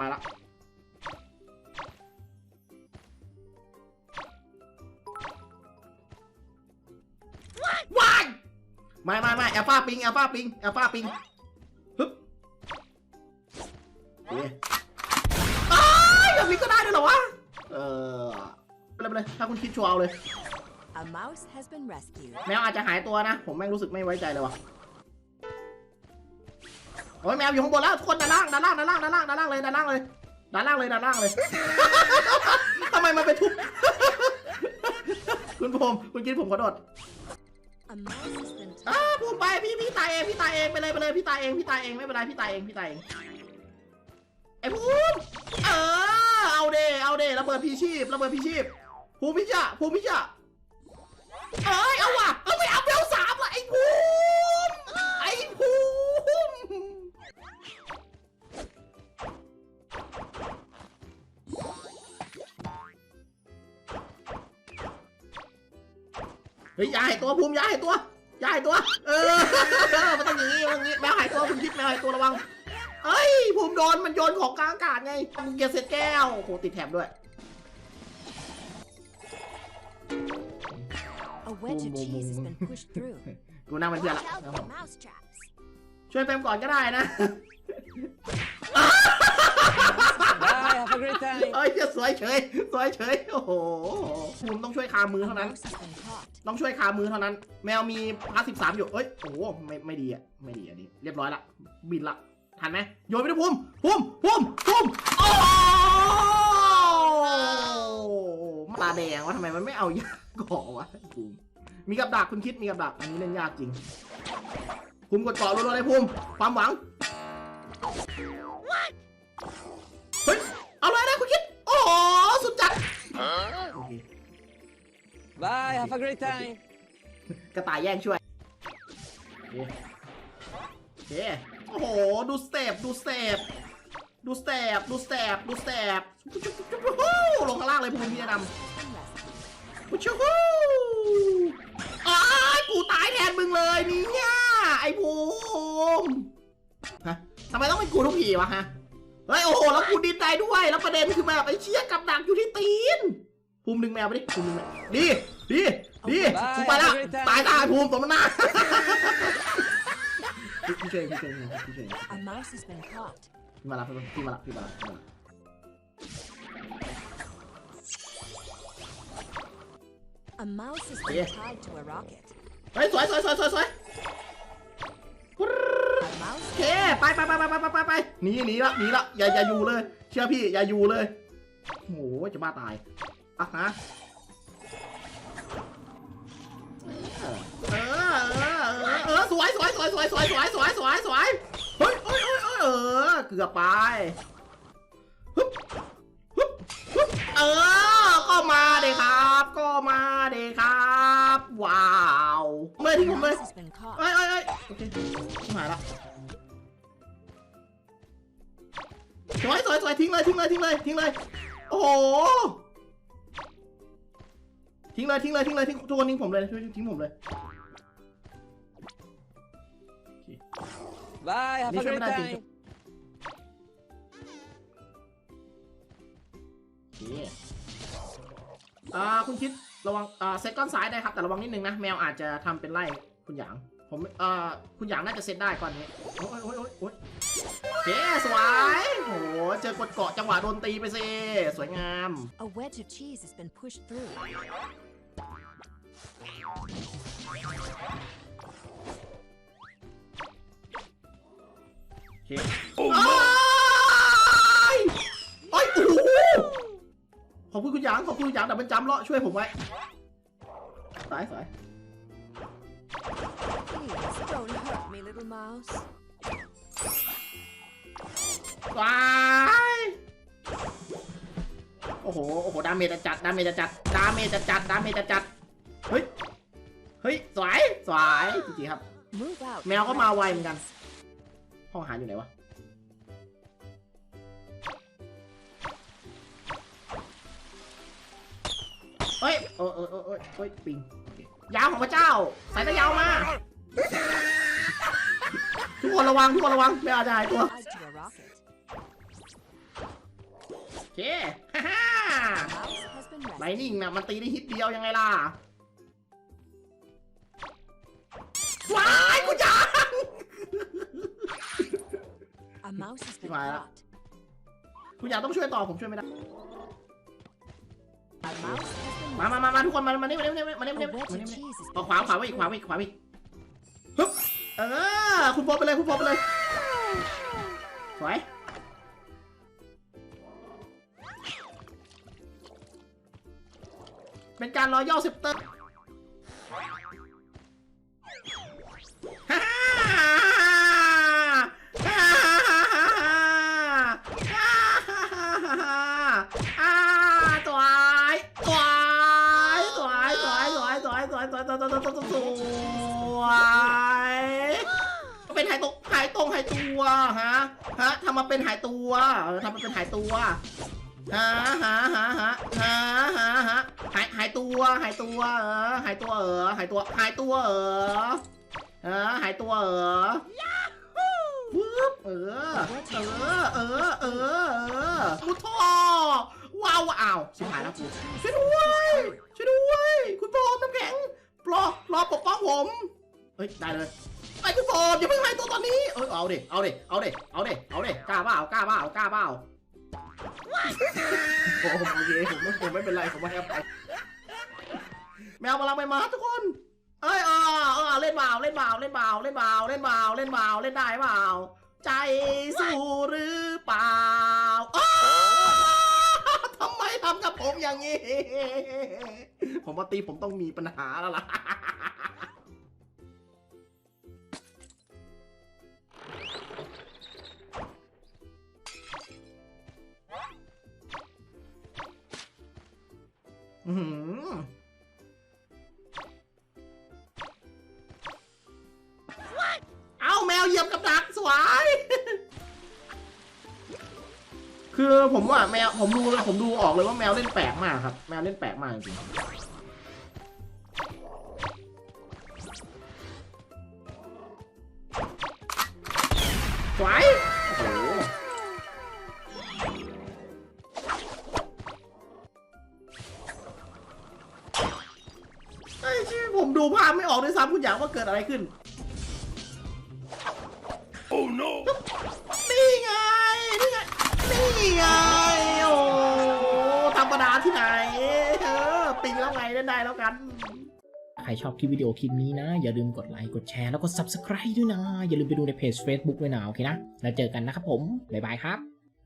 มาละว้ายไม่ไม่ไม่แอลฟาปิงแอลฟาปิงแอลฟาปิงฮึบเอ๊ะอ้ายแบบนี้ก็ได้ด้วยเหรอวะ เออไปเลยไปเลยถ้าคุณคิดชัวร์เอาเลย A mouse has been rescued. แมวอาจจะหายตัวนะ ผมแม่งรู้สึกไม่ไว้ใจเลยวะโอ้ยแมวอยู่ข้างบนแล้วทุกคนด้านล่างด้านล่างด้านล่างด้านล่างด้านล่างเลยด้านล่างเลยด้านล่างเลยด้านล่างเลยทำไมมันไปทุบคุณผมคุณคิดผมขอโทษ A mouse has been อ้า tied. ผมไปพี่พี่ตายเองพี่ตายเองไปเลยไปเลยพี่ตายเองพี่ตายเองไม่เป็นไรพี่ตายเองพี่ตายเองไอ้ภูมิเออเอาเดเอาเดระเบิดพีชีพระเบิดพีชีพภูมิพิชะภูมิพิชะเอ้ยเอาว่ะ เฮ้ยอยาให้ตัวภูมิอยาให้ตัวอยาให้ตัว เออมันต้องอย่างนี้มันต้องอย่างนี้แมวหายตัวคุณคิดแมวหายตัวระวังเอ้ยภูมิโดนมันโยนของกลางอากาศไงมึงเกียร์เสร็จแก้วโอ้โหติดแถบด้วย A wedge of cheese has been pushed through. กูนั่งเป็นเพื่อนละ Watch out for mouse traps. ช่วยเฟรมก่อนก็ได้นะ Bye, have a great time. เอ้ยสวยเฉยสวยเฉยโอ้โหภูมิต้องช่วยคามือเท่านั้น ต้องช่วยคามือเท่านั้น แมวมีพาสิบสามอยู่เอ้ยโอ้โหไม่ไม่ดีอะไม่ดีอันนี้เรียบร้อยละบินละทันไหมโยนไปที่ภูมิภูมิภูมิภูมิโอ้ตาแดงว่าทำไมมันไม่เอายากาะวะภูมิมีกับดักคุณคิดมีกับดักอันนี้เล่นยากจริงภูมิกดเกาะรัวๆเลยภูมิความหวัง Bye, have a great time. กระต่ายแย่งช่วยโอเคโอเค โอ้โห ดูสเต็ปดูสเต็ปดูสเต็ปดูสเต็ปดูสเต็ปจุ๊บโอ้โหลงข้างล่างเลยภูมิพี่จะน Been rescued. ำชูฮูอ้ายกูตายแทนมึงเลยเนี่ยไอ้ภูมิฮะทำไมต้องเป็นกูทุกทีวะฮะ เฮ้ยโอ้โหแล้วกูดินได้ด้วย แล้วประเด็นคือแบบไอ้เชี่ยกับดักอยู่ที่ตีนภูมิดึงแมวไปดิภูมิดึงแมวดีดีดีกูไปละตายตายภูมิสมน้าพี่พี่ช่วยพี่ช่วยพี่ช่วย A mouse has been caught. พี่มาละพี่มาละพี่มาละพี่มาละ A mouse has been Yeah. tied to a rocket. เฮ้ยสวยสวยสวยสวยสวย A mouse โอเคไปไปไปไปไปไปไปไปหนีหนีละหนีละอย่าอย่าอยู่เลย เชื่อพี่อย่าอยู่เลยโอ้โหจะบ้าตายอะฮะเออเออเออเออสวยสวยสวยสวยสวยสวยสวยสวยสวยเฮ้ยเฮ้ยเฮ้ยเออเกือบไปฮึบฮึบฮึบเออก็มาเดครับ ก็มาเดครับว้าวเมื่อ A ถึงเมื่อเอ้ยเอ้ยเอ้ยโอเคหายละ สวยสวยสวยทิ้งเลยทิ้งเลยทิ้งเลยทิ้งเลย โอ้โหทิ้งเลยทิ้งเลยทิ้งเลยทิ้งทุกคนทิ้งผมเลยช่วยทิ้งผมเลย Bye, have a Di siya great natin. time. โอเคอ่าคุณคิดระวังอ่าเซตก้อนซ้ายได้ครับ แต่ระวังนิดนึงนะ แมวอาจจะทำเป็นไล่คุณหยาง ผมอ่าคุณหยางน่าจะเซตได้ก่อนนี้ โอ้ยโอ้ยโอ้ยโอ้ยโอเคสวย โอ้โหเจอกดเกาะจังหวะโดนตีไปสิสวยงาม A wedge of cheese has been pushed through. โอเคโอ้ยโอ้ยโอ้โหขอบคุณคุณหยางขอบคุณคุณหยางดับเบิลจัมป์เลาะช่วยผมไว้สายสาย Please don't hurt me, little mouse. สาย โอ้โห โอ้โห ดาเมจจะจัด ดาเมจจะจัด ดาเมจจะจัดดาเมจจะจัด เฮ้ย เฮ้ย สวย สวยจริงๆครับ แมวก็มาไวเหมือนกัน ห้องอาหารอยู่ไหนวะ เฮ้ยเออเออเออเออเฮ้ยปิง ยาวของพระเจ้า สายตะยาวมา ทุกคนระวัง ทุกคนระวังไม่อาจจะหายตัว Tied to a rocket. เค ฮ่าฮ่า ไล rescued. นิ่งนะมันตีได้ฮิตเดียวยังไงล่ะ ว้ายกูจัง A mouse has been Right. caught. คุณอยากต้องช่วยต่อผมช่วยไม่ได้ A mouse has been มามามามาทุกคนมา มานี่มานี่มานี่มานี่มานี่ A มา wedge นี่ of cheese has เอา been ขวาขวาไว้อีกขวาไว้อีกขวาไว้อีกฮึบเออ คุณโฟไปเลย คุณโฟไปเลยสวย เป็นการรอย่อเซปเตอร์ฮ่าฮ่าฮ่าฮ่าตัวไอ้ตัวไอ้ตัวไอ้ตัวไอ้ตัวไอ้ตัวไอ้ตัวไอ้ตัวไอ้ตัวไอ้ตัวไอ้ตัวไอ้ตัวไอ้ตัวไอ้เป็นหายตรงหายตรงหายตัวฮะฮะทำมาเป็นหายตัวเออทำมาเป็นหายตัว หาหาหาหาหาหาหาหายหายตัวหายตัวเออหายตัวเออหายตัวหายตัวเออเออหายตัวเออปึ๊บเออเออเออเออเออมุทอว้าวอ้าวชิบหายแล้วกูช่วยด้วยช่วยด้วย คุณโบมน้ำแข็งรอรอปกป้องผมเฮ้ยได้เลยไอ้คุณโบมอย่าเพิ่งหายตัวตอนนี้เออเอาดิเอาดิเอาดิเอาดิเอาดิกล้าเปล่ากล้าเปล่ากล้าเปล่า ผมโอเคผมไม่ผมไม่เป็นไรผมไม่แฮปปแมวมาลังไปมาทุกคน เอ้ยออเออเล่นเบาเล่นเบาเล่นเบาเล่นเบาเล่นเบาเล่นเบาเล่นได้เปล่าใจสู้หรือเปล่าอ้าทำไมทำกับผมอย่างนี้ ผมว่าตีผมต้องมีปัญหาแล้วล่ะ อือหือเอาแมวเหยียบกับดักสวย คือผมว่าแมวผมดูเลยผมดูออกเลยว่าแมวเล่นแปลกมากครับ แมวเล่นแปลกมากจริง ดูภาพไม่ออกด้วยซ้ำคุณอยากว่าเกิดอะไรขึ้น Oh no! นี่ไง นี่ไง นี่ไง โอ้ธรรมดาที่ไหน เออปิงแล้วไงเล่นได้แล้วกัน ใครชอบคลิปวิดีโอคลิปนี้นะ อย่าลืมกดไลค์ กดแชร์ แล้วก็ Subscribe ด้วยนะ อย่าลืมไปดูในเพจ Facebook ด้วยนะ โอเคนะ แล้วเจอกันนะครับผม บ๊ายบายครับ